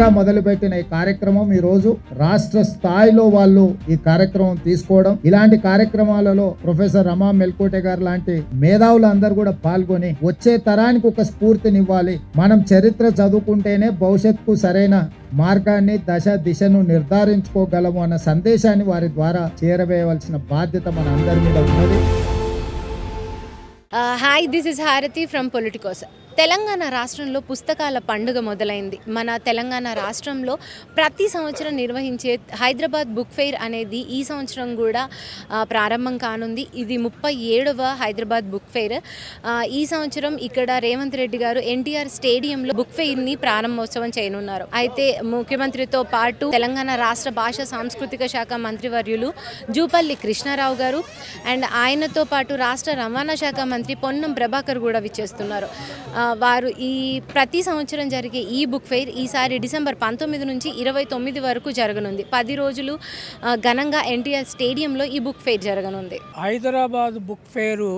చిన్నగా మొదలుపెట్టిన ఈ కార్యక్రమం ఈ రోజు రాష్ట్ర స్థాయిలో వాళ్ళు ఈ కార్యక్రమం తీసుకోవడం. ఇలాంటి కార్యక్రమాలలో ప్రొఫెసర్ రమా మెల్కోటే గారు లాంటి మేధావులు అందరూ కూడా పాల్గొని వచ్చే తరానికి ఒక స్ఫూర్తినివ్వాలి. మనం చరిత్ర చదువుకుంటేనే భవిష్యత్తుకు సరైన మార్గాన్ని దశ దిశను నిర్ధారించుకోగలము అన్న సందేశాన్ని వారి ద్వారా చేరవేయవలసిన బాధ్యత మన అందరి మీద ఉన్నది. Hi this is Harathi from Politicos Telangana రాష్ట్రంలో పుస్తకాల పండుగ మొదలైంది. మన తెలంగాణ రాష్ట్రంలో ప్రతి సంవత్సరం నిర్వహించే హైదరాబాద్ బుక్ ఫెయిర్ అనేది ఈ సంవత్సరం కూడా ప్రారంభం కానుంది. ఇది ముప్పై ఏడవ హైదరాబాద్ బుక్ ఫెయిర్. ఈ సంవత్సరం ఇక్కడ రేవంత్ రెడ్డి గారు ఎన్టీఆర్ స్టేడియంలో బుక్ ఫెయిర్ని ప్రారంభోత్సవం చేయనున్నారు. అయితే ముఖ్యమంత్రితో పాటు తెలంగాణ రాష్ట్ర భాష సాంస్కృతిక శాఖ మంత్రివర్యులు జూపల్లి కృష్ణారావు గారు అండ్ ఆయనతో పాటు రాష్ట్ర రవాణా శాఖ మంత్రి పొన్నం ప్రభాకర్ కూడా విచ్చేస్తున్నారు. వారు ఈ ప్రతి సంవత్సరం జరిగే ఈ బుక్ ఫెయిర్ ఈసారి డిసెంబర్ పంతొమ్మిది నుంచి ఇరవై తొమ్మిది వరకు జరగనుంది. పది రోజులు ఘనంగా ఎన్టీఆర్ స్టేడియంలో ఈ బుక్ ఫెయిర్ జరగనుంది. హైదరాబాద్ బుక్ ఫేరు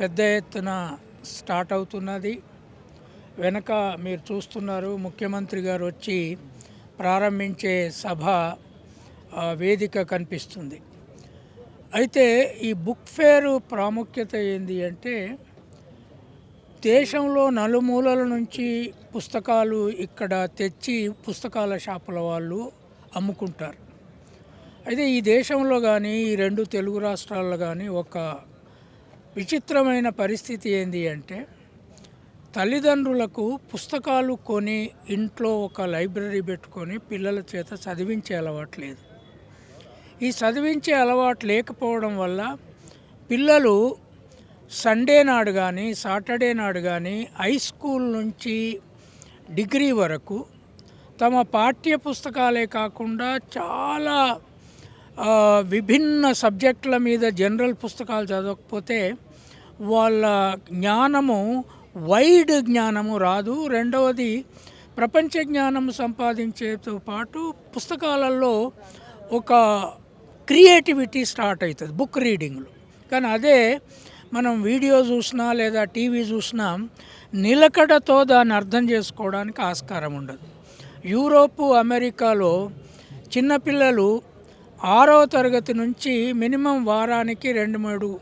పెద్ద ఎత్తున స్టార్ట్ అవుతున్నది. వెనక మీరు చూస్తున్నారు ముఖ్యమంత్రి గారు వచ్చి ప్రారంభించే సభ వేదిక కనిపిస్తుంది. అయితే ఈ బుక్ ఫేరు ప్రాముఖ్యత ఏంటి అంటే దేశంలో నలుమూలల నుంచి పుస్తకాలు ఇక్కడ తెచ్చి పుస్తకాల షాపుల వాళ్ళు అమ్ముకుంటారు. అయితే ఈ దేశంలో కానీ ఈ రెండు తెలుగు రాష్ట్రాల్లో కానీ ఒక విచిత్రమైన పరిస్థితి ఏంది అంటే తల్లిదండ్రులకు పుస్తకాలు కొని ఇంట్లో ఒక లైబ్రరీ పెట్టుకొని పిల్లల చేత చదివించే అలవాటు లేదు. ఈ చదివించే అలవాటు లేకపోవడం వల్ల పిల్లలు సండే నాడు కానీ సాటర్డే నాడు కానీ హై స్కూల్ నుంచి డిగ్రీ వరకు తమ పాఠ్య పుస్తకాలే కాకుండా చాలా విభిన్న సబ్జెక్టుల మీద జనరల్ పుస్తకాలు చదవకపోతే వాళ్ళ జ్ఞానము వైడ్ జ్ఞానము రాదు. రెండవది ప్రపంచ జ్ఞానం సంపాదించేతో పాటు పుస్తకాలలో ఒక క్రియేటివిటీ స్టార్ట్ అవుతుంది బుక్ రీడింగ్లో. కానీ అదే మనం వీడియో చూసినా లేదా టీవీ చూసినా నిలకడతో దాన్ని అర్థం చేసుకోవడానికి ఆస్కారం ఉండదు. యూరోపు అమెరికాలో చిన్నపిల్లలు ఆరవ తరగతి నుంచి మినిమం వారానికి రెండు మూడు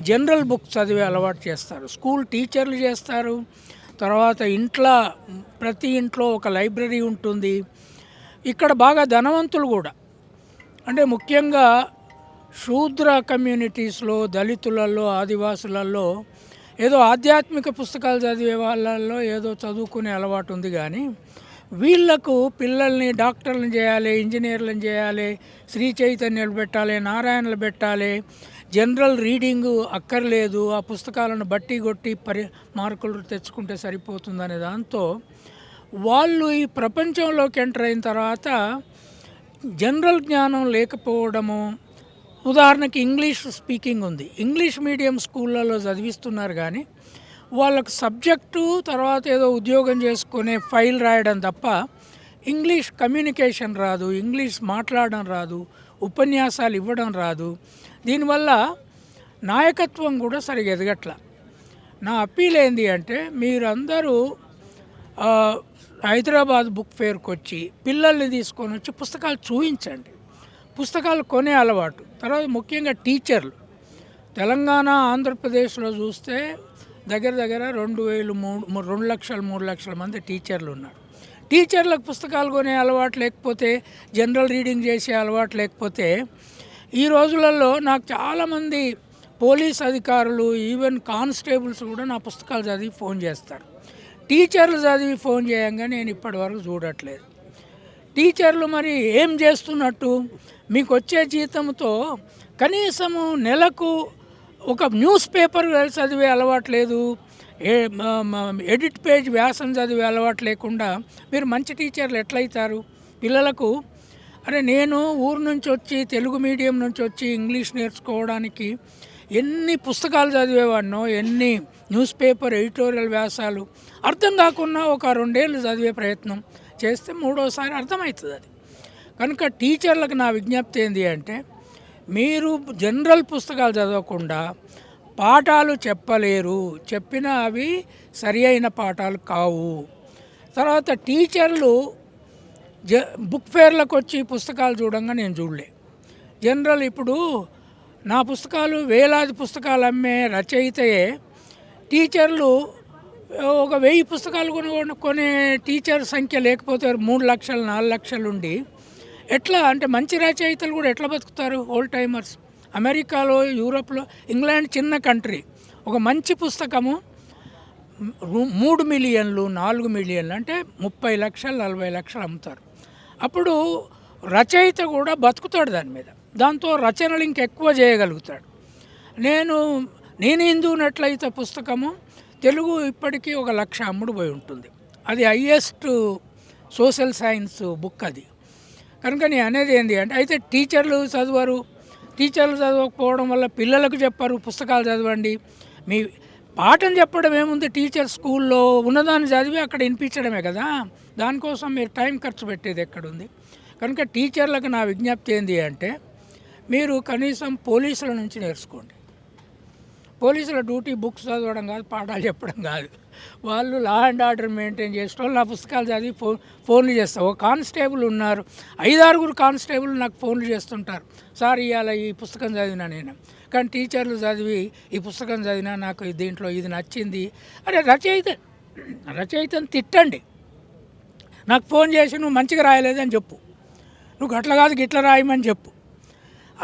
జనరల్ బుక్ చదివే అలవాటు చేస్తారు. స్కూల్ టీచర్లు చేస్తారు. తర్వాత ఇంట్లో ప్రతి ఇంట్లో ఒక లైబ్రరీ ఉంటుంది. ఇక్కడ బాగా ధనవంతులు కూడా. అంటే ముఖ్యంగా శూద్ర కమ్యూనిటీస్లో దళితులలో ఆదివాసులలో ఏదో ఆధ్యాత్మిక పుస్తకాలు చదివే వాళ్ళల్లో ఏదో చదువుకునే అలవాటు ఉంది కానీ వీళ్ళకు పిల్లల్ని డాక్టర్లను చేయాలి ఇంజనీర్లను చేయాలి శ్రీ చైతన్యలు పెట్టాలి నారాయణలు పెట్టాలి జనరల్ రీడింగ్ అక్కర్లేదు ఆ పుస్తకాలను బట్టి కొట్టి పరి మార్కులు తెచ్చుకుంటే సరిపోతుందనే దాంతో వాళ్ళు ఈ ప్రపంచంలోకి ఎంటర్ అయిన తర్వాత జనరల్ జ్ఞానం లేకపోవడము ఉదాహరణకి ఇంగ్లీష్ స్పీకింగ్ ఉంది. ఇంగ్లీష్ మీడియం స్కూళ్ళలో చదివిస్తున్నారు కానీ వాళ్ళకు సబ్జెక్టు తర్వాత ఏదో ఉద్యోగం చేసుకునే ఫైల్ రాయడం తప్ప ఇంగ్లీష్ కమ్యూనికేషన్ రాదు ఇంగ్లీష్ మాట్లాడడం రాదు ఉపన్యాసాలు ఇవ్వడం రాదు. దీనివల్ల నాయకత్వం కూడా సరిగా ఎదగట్ల. నా అప్పీల్ ఏంటి అంటే మీరందరూ హైదరాబాద్ బుక్ ఫేర్కి వచ్చి పిల్లల్ని తీసుకొని వచ్చి పుస్తకాలు చూపించండి పుస్తకాలు కొనే అలవాటు. తర్వాత ముఖ్యంగా టీచర్లు. తెలంగాణ ఆంధ్రప్రదేశ్లో చూస్తే దగ్గర దగ్గర రెండు వేలు మూడు మూ- రెండు లక్షలు మూడు లక్షల మంది టీచర్లు ఉన్నారు. టీచర్లకు పుస్తకాలు కొనే అలవాటు లేకపోతే జనరల్ రీడింగ్ చేసే అలవాటు లేకపోతే ఈ రోజులలో నాకు చాలామంది పోలీస్ అధికారులు ఈవెన్ కానిస్టేబుల్స్ కూడా నా పుస్తకాలు చదివి ఫోన్ చేస్తారు. టీచర్లు చదివి ఫోన్ చేయంగా నేను ఇప్పటివరకు చూడట్లేదు. టీచర్లు మరి ఏం చేస్తున్నట్టు? మీకు వచ్చే జీతంతో కనీసము నెలకు ఒక న్యూస్ పేపర్ చదివే అలవాటు లేదు ఏ మ- ఎడిట్ పేజ్ వ్యాసం చదివే అలవాటు లేకుండా మీరు మంచి టీచర్లు ఎట్లయితారు? పిల్లలకు అరే నేను ఊరు నుంచి వచ్చి తెలుగు మీడియం నుంచి వచ్చి ఇంగ్లీష్ నేర్చుకోవడానికి ఎన్ని పుస్తకాలు చదివేవాడినో ఎన్ని న్యూస్ పేపర్ ఎడిటోరియల్ వ్యాసాలు అర్థం కాకుండా ఒక రెండేళ్ళు చదివే ప్రయత్నం. చేస్తే మూడోసారి అర్థమవుతుంది అది. కనుక టీచర్లకు నా విజ్ఞప్తి ఏంటి అంటే మీరు జనరల్ పుస్తకాలు చదవకుండా పాఠాలు చెప్పలేరు. చెప్పినా అవి సరి అయిన పాఠాలు కావు. తర్వాత టీచర్లు జ బుక్ ఫేర్లకు వచ్చి పుస్తకాలు చూడంగా నేను చూడలే. జనరల్ ఇప్పుడు నా పుస్తకాలు వేలాది పుస్తకాలు అమ్మే రచయితయే. టీచర్లు ఒక వెయ్యి పుస్తకాలు కొనుగోలు కొనే టీచర్ సంఖ్య లేకపోతే మూడు లక్షలు నాలుగు లక్షలు ఉండి ఎట్లా అంటే మంచి రచయితలు కూడా ఎట్లా బతుకుతారు? ఓల్డ్ టైమర్స్ అమెరికాలో యూరోప్లో ఇంగ్లాండ్ చిన్న కంట్రీ ఒక మంచి పుస్తకము మూడు మిలియన్లు నాలుగు మిలియన్లు అంటే ముప్పై లక్షలు నలభై లక్షలు అమ్ముతారు. అప్పుడు రచయిత కూడా బతుకుతాడు దాని మీద. దాంతో రచనలు ఇంకెక్కువ చేయగలుగుతాడు. నేను నేను హిందూనట్లయితే పుస్తకము తెలుగు ఇప్పటికీ ఒక లక్ష అమ్ముడు పోయి ఉంటుంది. అది హయ్యెస్ట్ సోషల్ సైన్స్ బుక్ అది. కనుక నేను అనేది ఏంటి అంటే అయితే టీచర్లు చదవరు. టీచర్లు చదవకపోవడం వల్ల పిల్లలకు చెప్పరు పుస్తకాలు చదవండి. మీ పాఠం చెప్పడం ఏముంది? టీచర్ స్కూల్లో ఉన్నదాన్ని చదివి అక్కడ వినిపించడమే కదా. దానికోసం మీరు టైం ఖర్చు పెట్టేది ఎక్కడుంది? కనుక టీచర్లకు నా విజ్ఞప్తి ఏంటి అంటే మీరు కనీసం పోలీసుల నుంచి నేర్చుకోండి. పోలీసుల డ్యూటీ బుక్స్ చదవడం కాదు పాఠాలు చెప్పడం కాదు. వాళ్ళు లా అండ్ ఆర్డర్ మెయింటైన్ చేసేటోళ్ళు నా పుస్తకాలు చదివి ఫోన్ ఫోన్లు చేస్తారు. ఒక కానిస్టేబుల్ ఉన్నారు. ఐదారుగురు కానిస్టేబుల్ నాకు ఫోన్లు చేస్తుంటారు. సార్ ఇవాళ ఈ పుస్తకం చదివినా నేను. కానీ టీచర్లు చదివి ఈ పుస్తకం చదివినా నాకు దీంట్లో ఇది నచ్చింది. అరే రచయిత రచయితను తిట్టండి. నాకు ఫోన్ చేసి నువ్వు మంచిగా రాయలేదని చెప్పు. నువ్వు గట్ల కాదు గిట్ల రాయమని చెప్పు.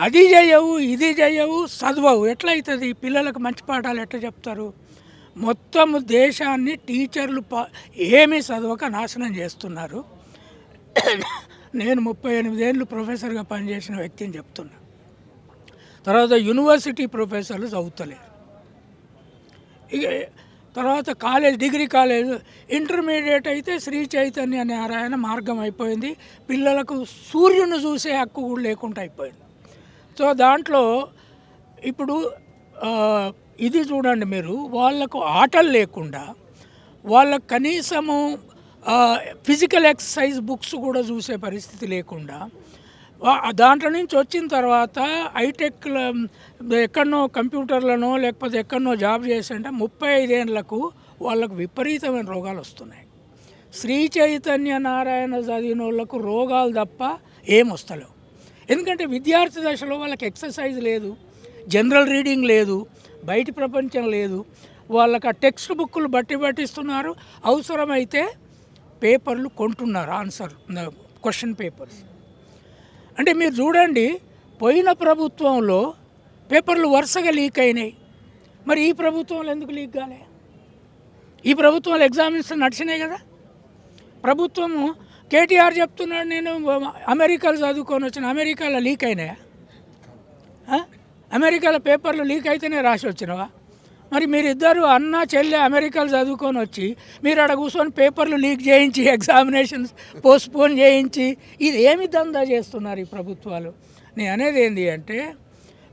అది చేయవు ఇది చేయవు చదవవు. ఎట్లయితుంది? అవుతుంది పిల్లలకు మంచి పాఠాలు ఎట్లా చెప్తారు? మొత్తం దేశాన్ని టీచర్లు ప ఏమీ చదవక నాశనం చేస్తున్నారు. నేను ముప్పై ఎనిమిదేళ్ళు ప్రొఫెసర్గా పనిచేసిన వ్యక్తిని చెప్తున్నా. తర్వాత యూనివర్సిటీ ప్రొఫెసర్లు చదువుతలేరు. ఇక తర్వాత కాలేజ్ డిగ్రీ కాలేజ్ ఇంటర్మీడియట్ అయితే శ్రీ చైతన్య నారాయణ మార్గం అయిపోయింది. పిల్లలకు సూర్యుని చూసే హక్కు కూడా లేకుండా అయిపోయింది. సో దాంట్లో ఇప్పుడు ఇది చూడండి మీరు వాళ్ళకు ఆటలు లేకుండా వాళ్ళకు కనీసము ఫిజికల్ ఎక్సర్సైజ్ బుక్స్ కూడా చూసే పరిస్థితి లేకుండా దాంట్లో నుంచి వచ్చిన తర్వాత హైటెక్ ఎక్కడనో కంప్యూటర్లనో లేకపోతే ఎక్కడనో జాబ్ చేసంటే ముప్పై ఐదేళ్ళకు వాళ్ళకు విపరీతమైన రోగాలు వస్తున్నాయి. శ్రీ చైతన్య నారాయణ చదివిన వాళ్ళకు రోగాలు తప్ప ఏం వస్తలేవు. ఎందుకంటే విద్యార్థి దశలో వాళ్ళకి ఎక్సర్సైజ్ లేదు జనరల్ రీడింగ్ లేదు బయటి ప్రపంచం లేదు. వాళ్ళకి ఆ టెక్స్ట్ బుక్లు బట్టి పట్టిస్తున్నారు. అవసరమైతే పేపర్లు కొంటున్నారు ఆన్సర్ క్వశ్చన్ పేపర్స్. అంటే మీరు చూడండి పోయిన ప్రభుత్వంలో పేపర్లు వరుసగా లీక్ అయినాయి. మరి ఈ ప్రభుత్వంలో ఎందుకు లీక్ కాలే? ఈ ప్రభుత్వంలో ఎగ్జామినేషన్ నడిచినాయి కదా. ప్రభుత్వము కేటీఆర్ చెప్తున్నాడు నేను అమెరికాలో చదువుకొని వచ్చిన అమెరికాలో లీక్ అయినాయా? అమెరికాలో పేపర్లు లీక్ అయితేనే రాసి వచ్చినవా? మరి మీరిద్దరు అన్న చెల్లె అమెరికాలో చదువుకొని వచ్చి మీరు అక్కడ కూర్చొని పేపర్లు లీక్ చేయించి ఎగ్జామినేషన్స్ పోస్ట్పోన్ చేయించి ఇది ఏమి దందా చేస్తున్నారు ఈ ప్రభుత్వాలు? నేను అనేది ఏంటి అంటే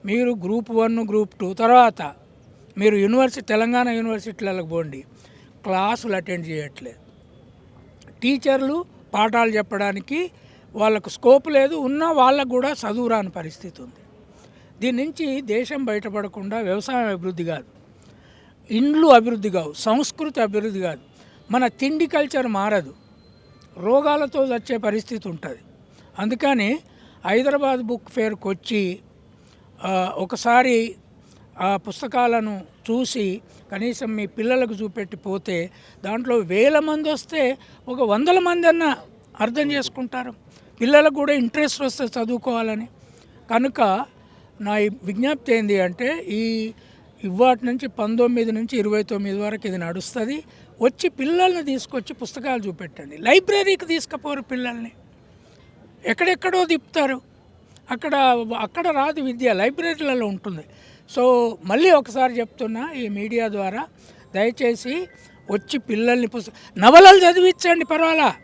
మీరు గ్రూప్ వన్ గ్రూప్ టూ తర్వాత మీరు యూనివర్సిటీ తెలంగాణ యూనివర్సిటీలకు పోండి క్లాసులు అటెండ్ చేయట్లేదు. టీచర్లు పాఠాలు చెప్పడానికి వాళ్ళకు స్కోప్ లేదు ఉన్నా వాళ్ళకు కూడా చదువు రాని పరిస్థితి ఉంది. దీని నుంచి దేశం బయటపడకుండా వ్యవసాయం అభివృద్ధి కాదు. ఇండ్లు అభివృద్ధి కావు సంస్కృతి అభివృద్ధి కాదు. మన తిండి కల్చర్ మారదు. రోగాలతో వచ్చే పరిస్థితి ఉంటుంది. అందుకని హైదరాబాద్ బుక్ ఫేర్కి వచ్చి ఒకసారి ఆ పుస్తకాలను చూసి కనీసం మీ పిల్లలకు చూపెట్టిపోతే దాంట్లో వేల మంది వస్తే ఒక వందల మంది అన్న అర్థం చేసుకుంటారు. పిల్లలకు కూడా ఇంట్రెస్ట్ వస్తే చదువుకోవాలని. కనుక నా ఈ విజ్ఞప్తి ఏంటి అంటే ఈ ఇవాటి నుంచి పంతొమ్మిది నుంచి ఇరవై తొమ్మిది వరకు ఇది నడుస్తుంది. వచ్చి పిల్లల్ని తీసుకొచ్చి పుస్తకాలు చూపెట్టండి. లైబ్రరీకి తీసుకుపోరు పిల్లల్ని. ఎక్కడెక్కడో తిప్పుతారు అక్కడ అక్కడ రాదు విద్య లైబ్రరీలలో ఉంటుంది. సో మళ్ళీ ఒకసారి చెప్తున్నా ఈ మీడియా ద్వారా దయచేసి వచ్చి పిల్లల్ని పుస్తక నవలలు చదివించండి పర్వాలా.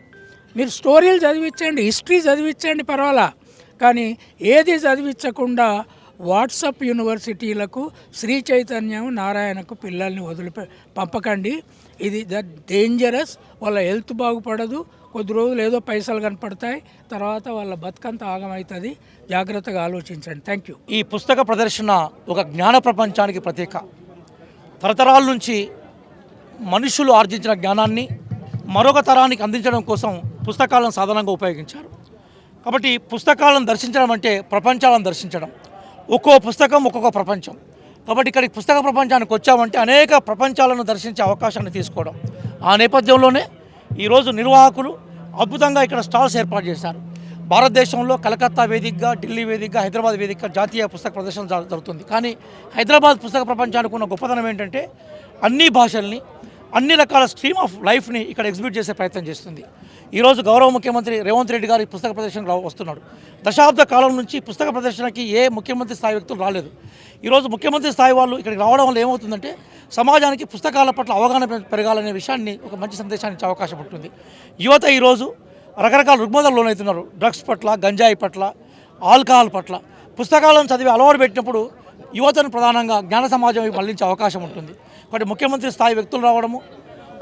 మీరు స్టోరీలు చదివించండి హిస్టరీ చదివించండి పర్వాలా. కానీ ఏది చదివించకుండా వాట్సప్ యూనివర్సిటీలకు శ్రీ చైతన్యం నారాయణకు పిల్లల్ని వదిలిపె పంపకండి. ఇది ద డేంజరస్ వాళ్ళ హెల్త్ బాగుపడదు కొద్ది రోజులు ఏదో పైసలు కనపడతాయి తర్వాత వాళ్ళ బతుకంత ఆగమవుతుంది జాగ్రత్తగా ఆలోచించండి. థ్యాంక్ యూ ఈ పుస్తక ప్రదర్శన ఒక జ్ఞాన ప్రపంచానికి ప్రతీక. తరతరాల నుంచి మనుషులు ఆర్జించిన జ్ఞానాన్ని మరొక తరానికి అందించడం కోసం పుస్తకాలను సాధారణంగా ఉపయోగించారు. కాబట్టి పుస్తకాలను దర్శించడం అంటే ప్రపంచాలను దర్శించడం. ఒక్కో పుస్తకం ఒక్కొక్క ప్రపంచం. కాబట్టి ఇక్కడికి పుస్తక ప్రపంచానికి వచ్చామంటే అనేక ప్రపంచాలను దర్శించే అవకాశాన్ని తీసుకోవడం. ఆ నేపథ్యంలోనే ఈరోజు నిర్వాహకులు అద్భుతంగా ఇక్కడ స్టాల్స్ ఏర్పాటు చేశారు. భారతదేశంలో కలకత్తా వేదికగా ఢిల్లీ వేదికగా హైదరాబాద్ వేదికగా జాతీయ పుస్తక ప్రదర్శన జరుగుతుంది. కానీ హైదరాబాద్ పుస్తక ప్రపంచానికి ఉన్న గొప్పతనం ఏంటంటే అన్ని భాషల్ని అన్ని రకాల స్ట్రీమ్ ఆఫ్ లైఫ్ని ఇక్కడ ఎగ్జిబిట్ చేసే ప్రయత్నం చేస్తుంది. ఈరోజు గౌరవ ముఖ్యమంత్రి రేవంత్ రెడ్డి గారు ఈ పుస్తక ప్రదర్శనకు వస్తున్నాడు దశాబ్ద కాలం నుంచి పుస్తక ప్రదర్శనకి ఏ ముఖ్యమంత్రి స్థాయి వ్యక్తులు రాలేదు. ఈరోజు ముఖ్యమంత్రి స్థాయి వాళ్ళు ఇక్కడికి రావడం వల్ల ఏమవుతుందంటే సమాజానికి పుస్తకాల పట్ల అవగాహన పెరగాలనే విషయాన్ని ఒక మంచి సందేశాన్ని ఇచ్చే అవకాశం ఉంటుంది. యువత ఈరోజు రకరకాల రుగ్మతలు లోనవుతున్నారు. డ్రగ్స్ పట్ల గంజాయి పట్ల ఆల్కహాల్ పట్ల. పుస్తకాలను చదివి అలవాటు పెట్టినప్పుడు యువతను ప్రధానంగా జ్ఞాన సమాజం వైపు మళ్ళించే అవకాశం ఉంటుంది. కాబట్టి ముఖ్యమంత్రి స్థాయి వ్యక్తులు రావడము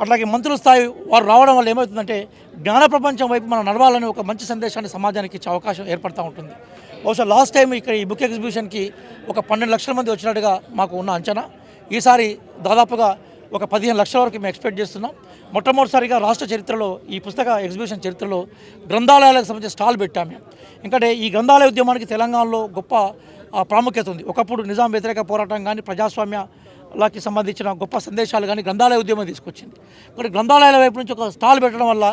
అట్లాగే మంత్రుల స్థాయి వారు రావడం వల్ల ఏమవుతుందంటే జ్ఞాన ప్రపంచం వైపు మనం నడవాలని ఒక మంచి సందేశాన్ని సమాజానికి ఇచ్చే అవకాశం ఏర్పడుతూ ఉంటుంది. బహుశా లాస్ట్ టైం ఇక్కడ ఈ బుక్ ఎగ్జిబిషన్కి ఒక పన్నెండు లక్షల మంది వచ్చినట్టుగా మాకు ఉన్న అంచనా. ఈసారి దాదాపుగా ఒక పదిహేను లక్షల వరకు మేము ఎక్స్పెక్ట్ చేస్తున్నాం. మొట్టమొదటిసారిగా రాష్ట్ర చరిత్రలో ఈ పుస్తక ఎగ్జిబిషన్ చరిత్రలో గ్రంథాలయాలకు సంబంధించిన స్టాల్ పెట్టాము. మేము ఎందుకంటే ఈ గ్రంథాలయ ఉద్యమానికి తెలంగాణలో గొప్ప ప్రాముఖ్యత ఉంది. ఒకప్పుడు నిజాం వ్యతిరేక పోరాటం కానీ ప్రజాస్వామ్యాలకి సంబంధించిన గొప్ప సందేశాలు కానీ గ్రంథాలయ ఉద్యమం తీసుకొచ్చింది. మరి గ్రంథాలయాల వైపు నుంచి ఒక స్టాల్ పెట్టడం వల్ల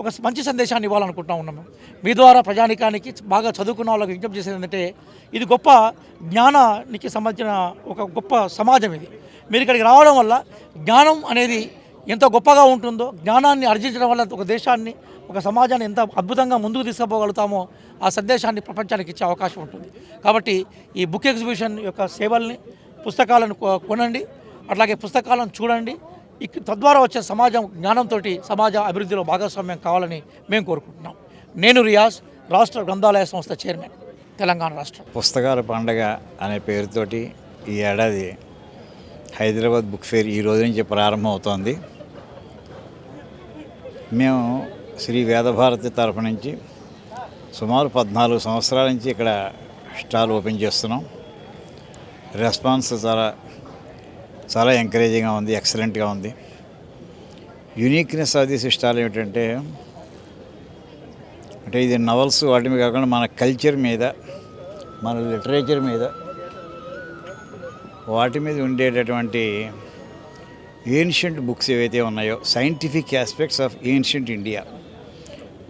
ఒక మంచి సందేశాన్ని ఇవ్వాలనుకుంటా ఉన్నాం. మీ ద్వారా ప్రజానికానికి బాగా చదువుకున్న వాళ్ళకి విజ్ఞప్తి చేసేది ఏంటంటే ఇది గొప్ప జ్ఞానానికి సంబంధించిన ఒక గొప్ప సమాజం ఇది. మీరు ఇక్కడికి రావడం వల్ల జ్ఞానం అనేది ఎంత గొప్పగా ఉంటుందో జ్ఞానాన్ని ఆర్జించడం వల్ల ఒక దేశాన్ని ఒక సమాజాన్ని ఎంత అద్భుతంగా ముందుకు తీసుకుపోగలుగుతామో ఆ సందేశాన్ని ప్రపంచానికి ఇచ్చే అవకాశం ఉంటుంది. కాబట్టి ఈ బుక్ ఎగ్జిబిషన్ యొక్క సేవల్ని పుస్తకాలను కొనండి. అట్లాగే పుస్తకాలను చూడండి. తద్వారా వచ్చే సమాజం జ్ఞానంతో సమాజ అభివృద్ధిలో భాగస్వామ్యం కావాలని మేము కోరుకుంటున్నాం. నేను రియాజ్ రాష్ట్ర గ్రంథాలయ సంస్థ చైర్మన్ తెలంగాణ రాష్ట్రం. పుస్తకాల పండగ అనే పేరుతోటి ఈ ఏడాది హైదరాబాద్ బుక్ ఫేర్ ఈ రోజు నుంచి ప్రారంభం అవుతోంది మేము శ్రీ వేదభారతి తరపు నుంచి సుమారు పద్నాలుగు సంవత్సరాల నుంచి ఇక్కడ స్టాల్ ఓపెన్ చేస్తున్నాం. రెస్పాన్స్ చాలా చాలా ఎంకరేజింగ్గా ఉంది ఎక్సలెంట్గా ఉంది. యూనిక్నెస్ ఆఫ్ దిస్ స్టాల్ ఏమిటంటే అంటే ఇది నవల్స్ వాటి మీద కాకుండా మన కల్చర్ మీద మన లిటరేచర్ మీద వాటి మీద ఉండేటటువంటి ఏన్షియంట్ బుక్స్ ఏవైతే ఉన్నాయో scientific aspects of ancient India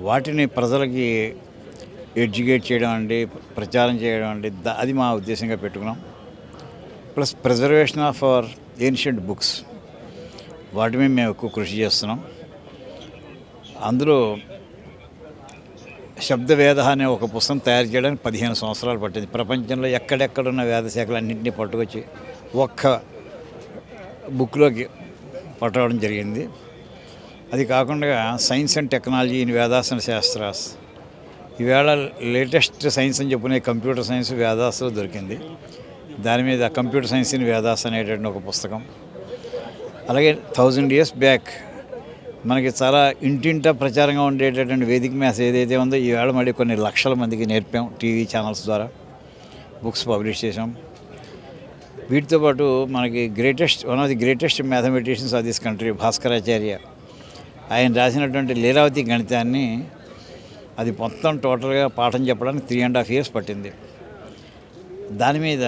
వాటిని ప్రజలకి ఎడ్యుకేట్ చేయడం అండి ప్రచారం చేయడం అండి దా- అది మా ఉద్దేశంగా పెట్టుకున్నాం. Plus preservation of our ancient books. వాటి మీద మేము ఎక్కువ కృషి చేస్తున్నాం. అందులో శబ్దవేద అనే ఒక పుస్తకం తయారు చేయడానికి పదిహేను సంవత్సరాలు పట్టింది. ప్రపంచంలో ఎక్కడెక్కడున్న వేద శాఖలన్నింటినీ పట్టుకొచ్చి ఒక్క బుక్లోకి పట్టడం జరిగింది. అది కాకుండా సైన్స్ అండ్ టెక్నాలజీ ఇన్ వేదాసన శాస్త్రాస్. ఈవేళ లేటెస్ట్ సైన్స్ అని చెప్పుకునే కంప్యూటర్ సైన్స్ వేదాసలో దొరికింది. దాని మీద కంప్యూటర్ సైన్స్ ఇన్ వేదాస్ అనేటువంటి ఒక పుస్తకం. అలాగే థౌజండ్ ఇయర్స్ బ్యాక్ మనకి చాలా ఇంటింటా ప్రచారంగా ఉండేటటువంటి వేదిక మ్యాథ్స్ ఏదైతే ఉందో ఈవేళ మళ్ళీ కొన్ని లక్షల మందికి నేర్పాం టీవీ ఛానల్స్ ద్వారా. బుక్స్ పబ్లిష్ చేసాం వీటితో పాటు మనకి greatest one of the greatest mathematicians of this country Bhaskaracharya ఆయన రాసినటువంటి లీలావతి గణితాన్ని అది మొత్తం టోటల్గా పాఠం చెప్పడానికి త్రీ అండ్ హాఫ్ ఇయర్స్ పట్టింది. దాని మీద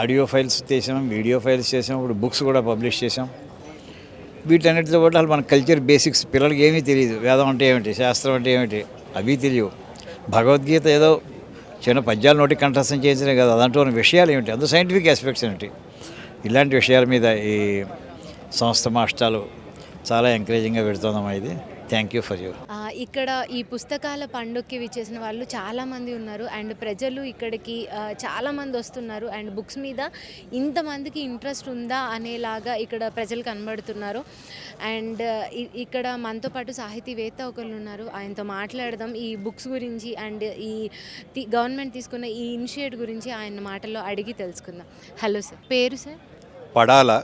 ఆడియో ఫైల్స్ చేసాం వీడియో ఫైల్స్ చేసాం ఇప్పుడు బుక్స్ కూడా పబ్లిష్ చేసాం. వీటన్నిటితో పాటు అసలు మన కల్చర్ బేసిక్స్ పిల్లలకి ఏమీ తెలియదు వేదం అంటే ఏమిటి శాస్త్రం అంటే ఏమిటి అవి తెలియవు. భగవద్గీత ఏదో చిన్న పద్యాల నోటి కంఠస్థం చేయించడం కదా అదంటూ ఉన్న విషయాలు ఏమిటి అందులో సైంటిఫిక్ ఆస్పెక్ట్స్ ఏమిటి. ఇలాంటి విషయాల మీద ఈ సంస్థ మాస్టాలు చాలా ఎంకరేజింగ్గా పెడుతుందమ్మా ఇది. థ్యాంక్ యూ ఫర్ యూ ఇక్కడ ఈ పుస్తకాల పండుగకి విచ్చేసిన వాళ్ళు చాలామంది ఉన్నారు. అండ్ ప్రజలు ఇక్కడికి చాలామంది వస్తున్నారు. అండ్ బుక్స్ మీద ఇంతమందికి ఇంట్రెస్ట్ ఉందా అనేలాగా ఇక్కడ ప్రజలు కనబడుతున్నారు. అండ్ ఇక్కడ మనతో పాటు సాహితీవేత్త ఒకళ్ళు ఉన్నారు. ఆయనతో మాట్లాడదాం. ఈ బుక్స్ గురించి అండ్ ఈ గవర్నమెంట్ తీసుకున్న ఈ ఇనిషియేట్ గురించి ఆయన మాటల్లో అడిగి తెలుసుకుందాం. Hello sir. పేరు సార్? పడాల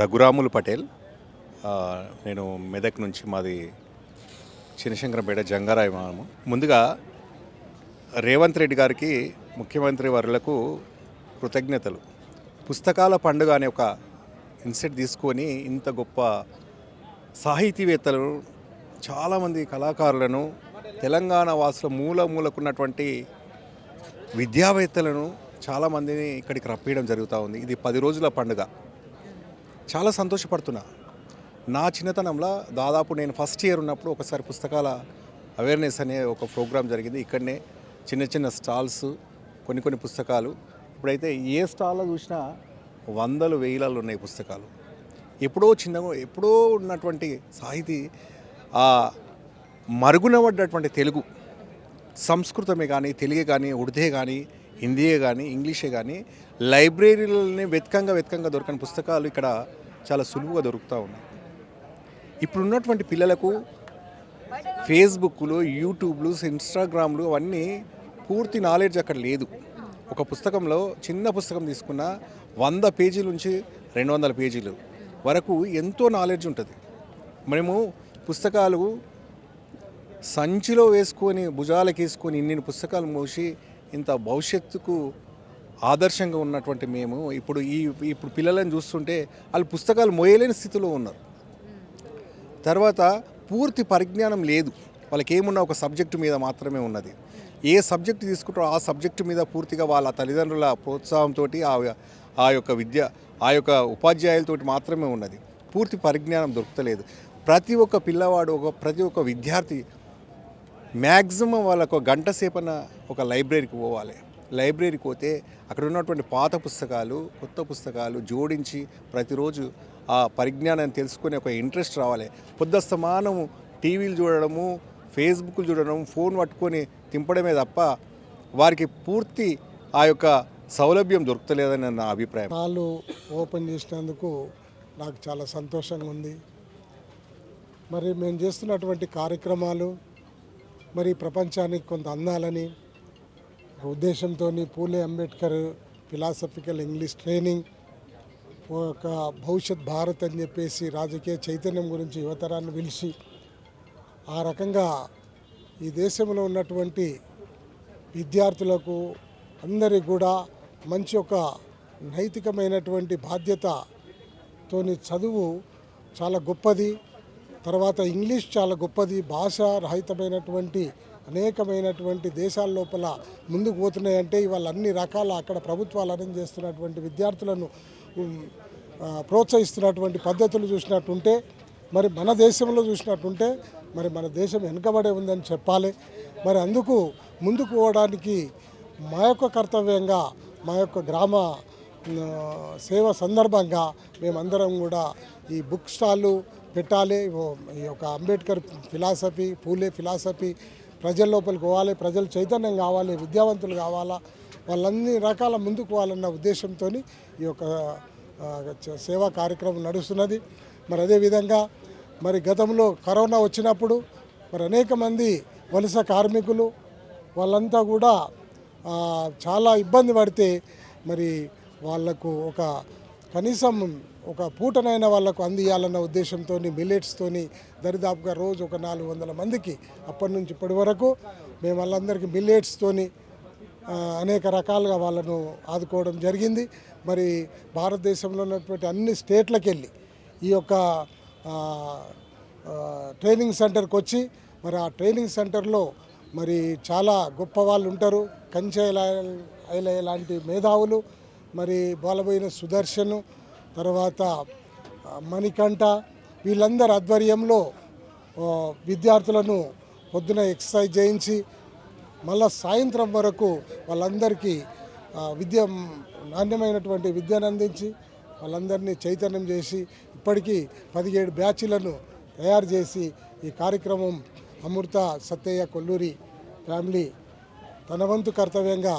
రఘురాములు పటేల్. నేను మెదక్ నుంచి మాది చినశంకరంపేట జంగారాయ మనము ముందుగా రేవంత్ రెడ్డి గారికి ముఖ్యమంత్రి వర్యులకు కృతజ్ఞతలు. పుస్తకాల పండుగ అనే ఒక ఇన్సెట్ తీసుకొని ఇంత గొప్ప సాహితీవేత్తలను చాలామంది కళాకారులను తెలంగాణ వాసుల మూల మూలకున్నటువంటి విద్యావేత్తలను చాలామందిని ఇక్కడికి రప్పియడం జరుగుతూ ఉంది. ఇది పది రోజుల పండుగ. చాలా సంతోషపడుతున్నా. నా చిన్నతనంలో దాదాపు నేను ఫస్ట్ ఇయర్ ఉన్నప్పుడు ఒకసారి పుస్తకాల అవేర్నెస్ అనే ఒక ప్రోగ్రాం జరిగింది. ఇక్కడనే చిన్న చిన్న స్టాల్స్ కొన్ని కొన్ని పుస్తకాలు. ఇప్పుడైతే ఏ స్టాల్లో చూసినా వందలు వేలాలు ఉన్నాయి పుస్తకాలు. ఎప్పుడో చిన్నగా ఎప్పుడో ఉన్నటువంటి సాహితీ ఆ మరుగున పడ్డటువంటి తెలుగు సంస్కృతమే కానీ తెలుగే కానీ ఉర్దే కానీ హిందీయే కానీ ఇంగ్లీషే కానీ లైబ్రరీలని వెతకంగా వెతకంగా దొరకని పుస్తకాలు ఇక్కడ చాలా సులువుగా దొరుకుతూ ఉన్నాయి. ఇప్పుడు ఉన్నటువంటి పిల్లలకు ఫేస్బుక్లు యూట్యూబ్లు ఇన్స్టాగ్రామ్లు అవన్నీ పూర్తి నాలెడ్జ్ అక్కడ లేదు. ఒక పుస్తకంలో చిన్న పుస్తకం తీసుకున్న వంద పేజీల నుంచి రెండు వందల పేజీలు వరకు ఎంతో నాలెడ్జ్ ఉంటుంది. మేము పుస్తకాలు సంచిలో వేసుకొని భుజాలకు వేసుకొని ఇన్ని పుస్తకాలు మోసి ఇంత భవిష్యత్తుకు ఆదర్శంగా ఉన్నటువంటి మేము ఇప్పుడు ఈ ఇప్పుడు పిల్లలను చూస్తుంటే వాళ్ళు పుస్తకాలు మోయలేని స్థితిలో ఉన్నారు. తర్వాత పూర్తి పరిజ్ఞానం లేదు. వాళ్ళకి ఏమున్నా ఒక సబ్జెక్టు మీద మాత్రమే ఉన్నది. ఏ సబ్జెక్ట్ తీసుకుంటారో ఆ సబ్జెక్టు మీద పూర్తిగా వాళ్ళ తల్లిదండ్రుల ప్రోత్సాహంతో ఆ ఆ యొక్క విద్య ఆ యొక్క ఉపాధ్యాయులతోటి మాత్రమే ఉన్నది. పూర్తి పరిజ్ఞానం దొరుకుతలేదు. ప్రతి ఒక్క పిల్లవాడు ఒక ప్రతి ఒక్క విద్యార్థి మ్యాక్సిమం వాళ్ళకు ఒక గంట సేపన ఒక లైబ్రరీకి పోవాలి. లైబ్రరీకి పోతే అక్కడ ఉన్నటువంటి పాత పుస్తకాలు కొత్త పుస్తకాలు జోడించి ప్రతిరోజు ఆ పరిజ్ఞానాన్ని తెలుసుకునే ఒక ఇంట్రెస్ట్ రావాలి. పొద్దుస్తమానము టీవీలు చూడడము ఫేస్బుక్లు చూడడం ఫోన్ పట్టుకొని తింపడమే తప్ప వారికి పూర్తి ఆ యొక్క సౌలభ్యం దొరుకుతలేదని నా అభిప్రాయం. వాళ్ళు ఓపెన్ చేసినందుకు నాకు చాలా సంతోషంగా ఉంది. మరి మేము చేస్తున్నటువంటి కార్యక్రమాలు మరి ప్రపంచానికి కొంత అందాలని ఉద్దేశంతో Phule Ambedkar philosophical English training ఒక భవిష్యత్ భారత్ అని చెప్పేసి రాజకీయ చైతన్యం గురించి యువతరాన్ని పిలిచి ఆ రకంగా ఈ దేశంలో ఉన్నటువంటి విద్యార్థులకు అందరికి కూడా మంచి ఒక నైతికమైనటువంటి బాధ్యతతోని చదువు చాలా గొప్పది. తర్వాత ఇంగ్లీష్ చాలా గొప్పది. భాష రహితమైనటువంటి అనేకమైనటువంటి దేశాల లోపల ముందుకు పోతున్నాయంటే ఇవాళ అన్ని రకాల అక్కడ ప్రభుత్వాలు అరేంజ్ చేస్తున్నటువంటి విద్యార్థులను ప్రోత్సహిస్తున్నటువంటి పద్ధతులు చూసినట్టుంటే మరి మన దేశంలో చూసినట్టుంటే మరి మన దేశం వెనుకబడే ఉందని చెప్పాలి. మరి అందుకు ముందుకు పోవడానికి మా యొక్క కర్తవ్యంగా మా యొక్క గ్రామ సేవ సందర్భంగా మేమందరం కూడా ఈ బుక్ స్టాళ్ళు పెట్టాలి. ఈ యొక్క అంబేద్కర్ ఫిలాసఫీ పూలే ఫిలాసఫీ ప్రజల లోపలికి పోవాలి. ప్రజలు చైతన్యం కావాలి విద్యావంతులు కావాలా. వాళ్ళన్ని రకాల ముందుకు వాళ్ళన్న ఉద్దేశంతో ఈ యొక్క సేవా కార్యక్రమం నడుస్తున్నది. మరి అదేవిధంగా మరి గతంలో కరోనా వచ్చినప్పుడు మరి అనేక మంది వలస కార్మికులు వాళ్ళంతా కూడా చాలా ఇబ్బంది పడితే మరి వాళ్ళకు ఒక కనీసం ఒక పూటనైనా వాళ్ళకు అందియాలన్న ఉద్దేశంతో మిల్లెట్స్తోని దరిదాపుగా రోజు ఒక నాలుగు వందల మందికి అప్పటి నుంచి ఇప్పటి వరకు మేము వాళ్ళందరికీ మిల్లెట్స్తోని అనేక రకాలుగా వాళ్ళను ఆదుకోవడం జరిగింది. మరి భారతదేశంలో ఉన్నటువంటి అన్ని స్టేట్లకు వెళ్ళి ఈ యొక్క ట్రైనింగ్ సెంటర్కి వచ్చి మరి ఆ ట్రైనింగ్ సెంటర్లో మరి చాలా గొప్ప వాళ్ళు ఉంటారు కంచెల ఐలయ్య లాంటి మేధావులు మరి బాలబోయిన సుదర్శను తర్వాత మణికంఠ వీళ్ళందరి ఆధ్వర్యంలో విద్యార్థులను పొద్దున ఎక్సర్సైజ్ చేయించి మళ్ళా సాయంత్రం వరకు వాళ్ళందరికీ విద్య నాణ్యమైనటువంటి విద్యను అందించి వాళ్ళందరినీ చైతన్యం చేసి ఇప్పటికీ పదిహేడు బ్యాచ్లను తయారు చేసి ఈ కార్యక్రమం అమృత సత్తయ్య కొల్లూరి ఫ్యామిలీ తన వంతు కర్తవ్యంగా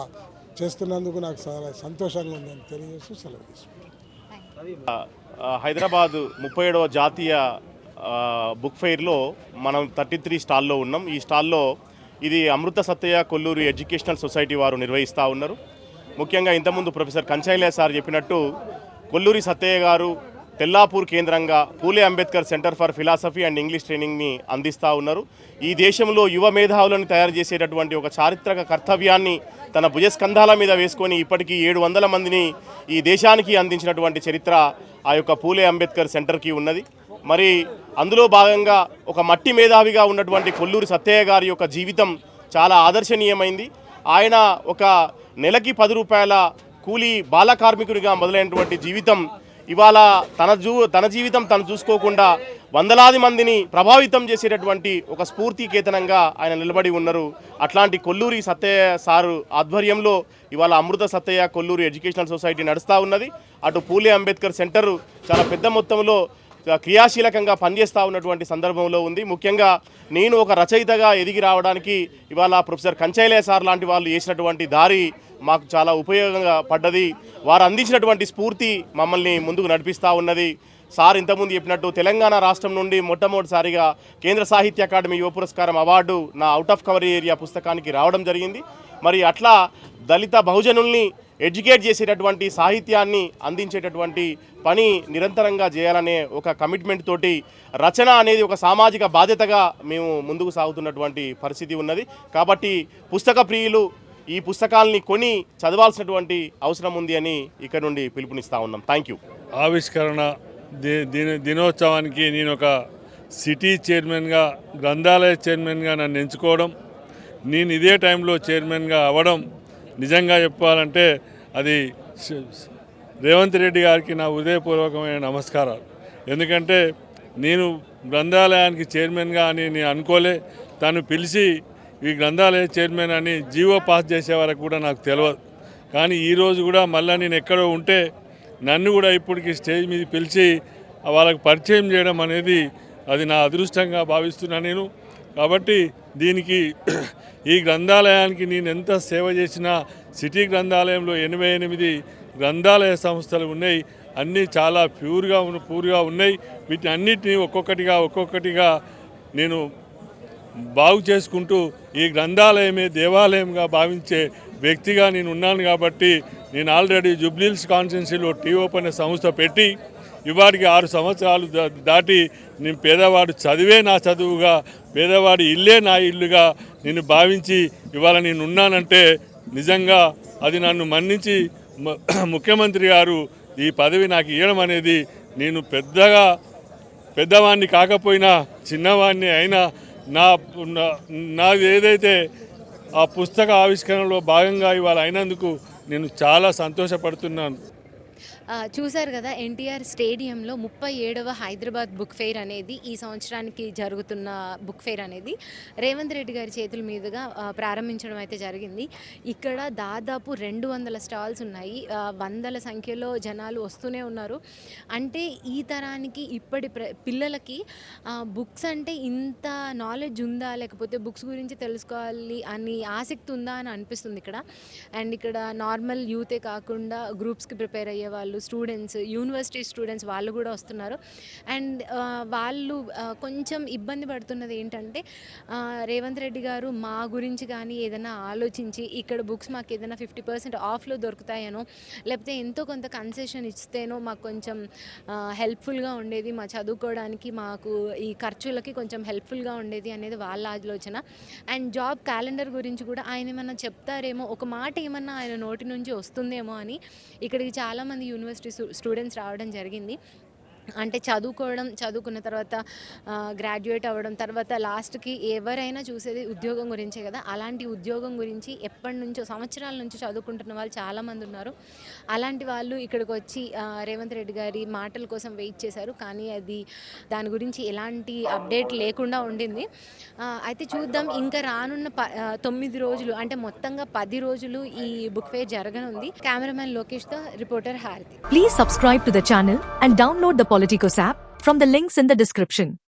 చేస్తున్నందుకు నాకు చాలా సంతోషంగా ఉందని తెలియజేస్తూ సెలవు తీసుకుంటాను హైదరాబాద్ ముప్పై ఏడవ జాతీయ బుక్ ఫెయిర్లో మనం థర్టీ త్రీ స్టాల్లో ఉన్నాం. ఈ స్టాల్లో ఇది అమృత సత్తయ్య కొల్లూరు ఎడ్యుకేషనల్ సొసైటీ వారు నిర్వహిస్తూ ఉన్నారు. ముఖ్యంగా ఇంతకుముందు ప్రొఫెసర్ కంచైలే సార్ చెప్పినట్టు కొల్లూరి సత్తయ్య గారు తెల్లాపూర్ కేంద్రంగా Phule Ambedkar centre for philosophy and English ట్రైనింగ్ని అందిస్తూ ఉన్నారు. ఈ దేశంలో యువ మేధావులను తయారు చేసేటటువంటి ఒక చారిత్రక కర్తవ్యాన్ని తన భుజస్కంధాల మీద వేసుకొని ఇప్పటికీ ఏడు వందల మందిని ఈ దేశానికి అందించినటువంటి చరిత్ర ఆ యొక్క పూలే అంబేద్కర్ సెంటర్కి ఉన్నది. మరి అందులో భాగంగా ఒక మట్టి మేధావిగా ఉన్నటువంటి కొల్లూరి సత్తయ్య గారి యొక్క జీవితం చాలా ఆదర్శనీయమైంది. ఆయన ఒక నెలకి పది రూపాయల కూలీ బాల కార్మికుడిగా మొదలైనటువంటి జీవితం ఇవాళ తన జూ తన జీవితం తను చూసుకోకుండా వందలాది మందిని ప్రభావితం చేసేటటువంటి ఒక స్ఫూర్తికేతనంగా ఆయన నిలబడి ఉన్నారు. అట్లాంటి కొల్లూరి సత్తయ్య సారు ఆధ్వర్యంలో ఇవాళ అమృత సత్తయ్య కొల్లూరి ఎడ్యుకేషనల్ సొసైటీ నడుస్తూ ఉన్నది. అటు పూలే అంబేద్కర్ సెంటరు చాలా పెద్ద మొత్తంలో క్రియాశీలకంగా పనిచేస్తూ ఉన్నటువంటి సందర్భంలో ఉంది. ముఖ్యంగా నేను ఒక రచయితగా ఎదిగి రావడానికి ఇవాళ ప్రొఫెసర్ కంచైలే సార్ లాంటి వాళ్ళు చేసినటువంటి దారి మాకు చాలా ఉపయోగంగా పడ్డది. వారు అందించినటువంటి స్ఫూర్తి మమ్మల్ని ముందుకు నడిపిస్తూ ఉన్నది. సార్ ఇంతకుముందు చెప్పినట్టు తెలంగాణ రాష్ట్రం నుండి మొట్టమొదటిసారిగా కేంద్ర సాహిత్య అకాడమీ యువ పురస్కారం అవార్డు నా అవుట్ ఆఫ్ కవర్ ఏరియా పుస్తకానికి రావడం జరిగింది. మరి అట్లా దళిత బహుజనుల్ని ఎడ్యుకేట్ చేసేటటువంటి సాహిత్యాన్ని అందించేటటువంటి పని నిరంతరంగా చేయాలనే ఒక కమిట్మెంట్ తోటి రచన అనేది ఒక సామాజిక బాధ్యతగా మేము ముందుకు సాగుతున్నటువంటి పరిస్థితి ఉన్నది. కాబట్టి పుస్తక ప్రియులు ఈ పుస్తకాలని కొని చదవాల్సినటువంటి అవసరం ఉంది అని ఇక్కడ నుండి పిలుపునిస్తా ఉన్నాం. థ్యాంక్ యూ ఆవిష్కరణ దినోత్సవానికి నేను ఒక సిటీ చైర్మన్గా గ్రంథాలయ చైర్మన్గా నన్ను ఎంచుకోవడం నేను ఇదే టైంలో చైర్మన్గా అవ్వడం నిజంగా చెప్పాలంటే అది రేవంత్ రెడ్డి గారికి నా హృదయపూర్వకమైన నమస్కారాలు. ఎందుకంటే నేను గ్రంథాలయానికి చైర్మన్గా అని నేను అనుకోలే తను పిలిచి ఈ గ్రంథాలయ చైర్మన్ అని జీవో పాస్ చేసే వరకు కూడా నాకు తెలియదు కానీ ఈరోజు కూడా మళ్ళీ నేను ఎక్కడో ఉంటే నన్ను కూడా ఇప్పటికి స్టేజ్ మీద పిలిచి వాళ్ళకి పరిచయం చేయడం అనేది అది నా అదృష్టంగా భావిస్తున్నా నేను. కాబట్టి దీనికి ఈ గ్రంథాలయానికి నేను ఎంత సేవ చేసినా సిటీ గ్రంథాలయంలో ఎనభై ఎనిమిది గ్రంథాలయ సంస్థలు ఉన్నాయి. అన్నీ చాలా ప్యూర్గా ఉన్న పూర్గా ఉన్నాయి. వీటిని అన్నిటినీ ఒక్కొక్కటిగా ఒక్కొక్కటిగా నేను బాగు చేసుకుంటూ ఈ గ్రంథాలయమే దేవాలయంగా భావించే వ్యక్తిగా నేను ఉన్నాను కాబట్టి నేను ఆల్రెడీ జుబ్లీల్స్ కాన్స్టిట్యున్సీలో టీ ఓపెన్ అనే సంస్థ పెట్టి ఇవాడికి ఆరు సంవత్సరాలు దా- దాటి నేను పేదవాడు చదివే నా చదువుగా పేదవాడి ఇల్లే నా ఇల్లుగా నేను భావించి ఇవాళ నేను ఉన్నానంటే నిజంగా అది నన్ను మన్నించి ముఖ్యమంత్రి గారు ఈ పదవి నాకు ఇవ్వడం అనేది నేను పెద్దగా పెద్దవాడిని కాకపోయినా చిన్నవాడిని అయినా నా నాది ఏదైతే ఆ పుస్తక ఆవిష్కరణలో భాగంగా ఇవాళ అయినందుకు నేను చాలా సంతోషపడుతున్నాను. చూశారు కదా ఎన్టీఆర్ స్టేడియంలో ముప్పై ఏడవ హైదరాబాద్ బుక్ ఫెయిర్ అనేది ఈ సంవత్సరానికి జరుగుతున్న బుక్ ఫెయిర్ అనేది రేవంత్ రెడ్డి గారి చేతుల మీదుగా ప్రారంభించడం అయితే జరిగింది. ఇక్కడ దాదాపు రెండు వందల స్టాల్స్ ఉన్నాయి. వందల సంఖ్యలో జనాలు వస్తూనే ఉన్నారు. అంటే ఈ తరానికి ఇప్పటి ప్ర పిల్లలకి బుక్స్ అంటే ఇంత నాలెడ్జ్ ఉందా? లేకపోతే బుక్స్ గురించి తెలుసుకోవాలి అని ఆసక్తి ఉందా అని అనిపిస్తుంది ఇక్కడ. అండ్ ఇక్కడ నార్మల్ యూతే కాకుండా గ్రూప్స్కి ప్రిపేర్ అయ్యే వాళ్ళు స్టూడెంట్స్ యూనివర్సిటీ స్టూడెంట్స్ వాళ్ళు కూడా వస్తున్నారు. అండ్ uh, వాళ్ళు uh, కొంచెం ఇబ్బంది పడుతున్నది ఏంటంటే uh, రేవంత్ రెడ్డి గారు మా గురించి కానీ ఏదైనా ఆలోచించి ఇక్కడ బుక్స్ మాకు ఏదైనా ఫిఫ్టీ పర్సెంట్ ఆఫ్లో దొరుకుతాయనో లేకపోతే ఎంతో కొంత కన్సెషన్ ఇస్తేనో మాకు కొంచెం హెల్ప్ఫుల్గా ఉండేది మా చదువుకోవడానికి మాకు ఈ ఖర్చులకి కొంచెం హెల్ప్ఫుల్గా ఉండేది అనేది వాళ్ళ ఆలోచన. అండ్ జాబ్ క్యాలెండర్ గురించి కూడా ఆయన ఏమన్నా చెప్తారేమో ఒక మాట ఏమన్నా ఆయన నోటి నుంచి వస్తుందేమో అని ఇక్కడికి చాలామంది యూనివర్సిటీ స్టూడెంట్స్ రావడం జరిగింది. అంటే చదువుకోవడం చదువుకున్న తర్వాత గ్రాడ్యుయేట్ అవ్వడం తర్వాత లాస్ట్కి ఎవరైనా చూసేది ఉద్యోగం గురించే కదా. అలాంటి ఉద్యోగం గురించి ఎప్పటి నుంచో సంవత్సరాల నుంచి చదువుకుంటున్న వాళ్ళు చాలామంది ఉన్నారు. అలాంటి వాళ్ళు ఇక్కడికి వచ్చి రేవంత్ రెడ్డి గారి మాటల కోసం వెయిట్ చేశారు. కానీ అది దాని గురించి ఎలాంటి అప్డేట్ లేకుండా ఉండింది. అయితే చూద్దాం. ఇంకా రానున్న ప తొమ్మిది రోజులు అంటే మొత్తంగా పది రోజులు ఈ బుక్ ఫేర్ జరగనుంది. Cameraman లోకేష్తో reporter Harathi. Please subscribe to channel and download download the Politicos app from the links in the description.